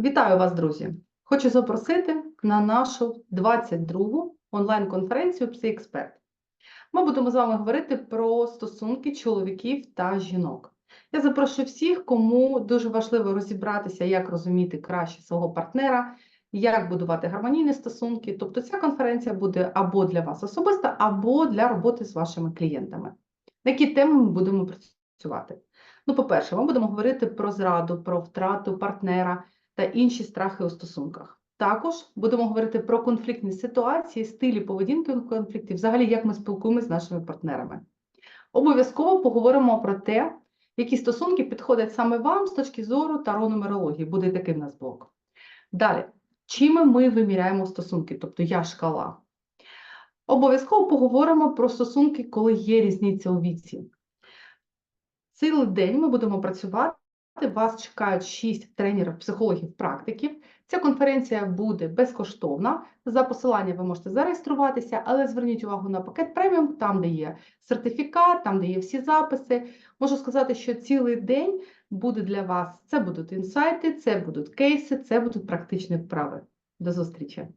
Вітаю вас, друзі! Хочу запросити на нашу 22-гу онлайн-конференцію «Псиексперт». Ми будемо з вами говорити про стосунки чоловіків та жінок. Я запрошую всіх, кому дуже важливо розібратися, як розуміти краще свого партнера, як будувати гармонійні стосунки. Тобто ця конференція буде або для вас особисто, або для роботи з вашими клієнтами. На які теми ми будемо працювати? Ну, по-перше, ми будемо говорити про зраду, про втрату партнера та інші страхи у стосунках. Також будемо говорити про конфліктні ситуації, стилі поведінки у конфлікті, взагалі, як ми спілкуємося з нашими партнерами. Обов'язково поговоримо про те, які стосунки підходять саме вам з точки зору таро-нумерології. Буде такий в нас блок. Далі, чим ми виміряємо стосунки, тобто я шкала. Обов'язково поговоримо про стосунки, коли є різниця у віці. Цілий день ми будемо працювати. Вас чекають 6 тренерів, психологів, практиків. Ця конференція буде безкоштовна. За посиланням ви можете зареєструватися, але зверніть увагу на пакет преміум, там, де є сертифікат, там, де є всі записи. Можу сказати, що цілий день буде для вас. Це будуть інсайти, це будуть кейси, це будуть практичні вправи. До зустрічі!